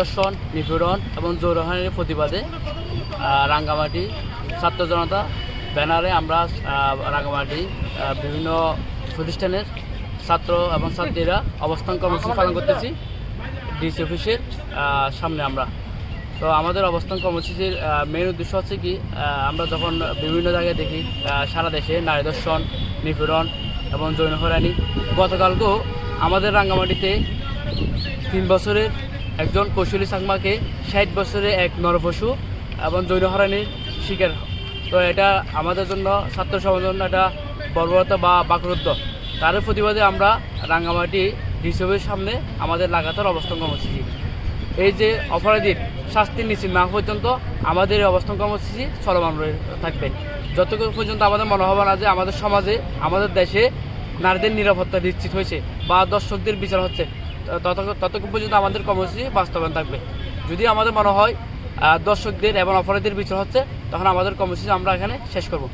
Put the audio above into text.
দর্শন নিপীড়ন এবং জোরহানির প্রতিবাদে রাঙ্গামাটি ছাত্র জনতা ব্যানারে আমরা রাঙ্গামাটি বিভিন্ন প্রতিষ্ঠানের ছাত্র এবং ছাত্রীরা অবস্থান কর্মসূচি পালন করতেছি। ডিসি অফিসের সামনে আমরা। তো আমাদের অবস্থান কর্মসূচির মেন উদ্দেশ্য হচ্ছে কি আমরা যখন বিভিন্ন জায়গায় দেখি সারা দেশে নারী দর্শন, নিপীড়ন এবং যৌন হয়রানি, গতকালকেও আমাদের রাঙ্গামাটিতে তিন বছরের একজন কৌশলী চাকমাকে ষাট বছরে এক নরপশু এবং যৌন হয়রানির শিকার। তো এটা আমাদের জন্য ছাত্র সমাজের জন্য একটা বর্বরতা বা বাকরুদ্ধ। তার প্রতিবাদে আমরা রাঙ্গামাটি ডিসিওর সামনে আমাদের লাগাতার অবস্থান কর্মসূচি। এই যে অপরাধীর শাস্তি নিশ্চিত না পর্যন্ত আমাদের এই অবস্থান কর্মসূচি চলমান থাকবে। যতক্ষণ পর্যন্ত আমাদের মনে হবে না যে আমাদের সমাজে, আমাদের দেশে নারীদের নিরাপত্তা নিশ্চিত হয়েছে বা দর্শকদের বিচার হচ্ছে ততক্ষণ পর্যন্ত আমাদের কর্মসূচি বাস্তবায়ন থাকবে। যদি আমাদের মনে হয় দর্শকদের এবং অপরাধীদের বিচার হচ্ছে, তখন আমাদের কর্মসূচি আমরা এখানে শেষ করব।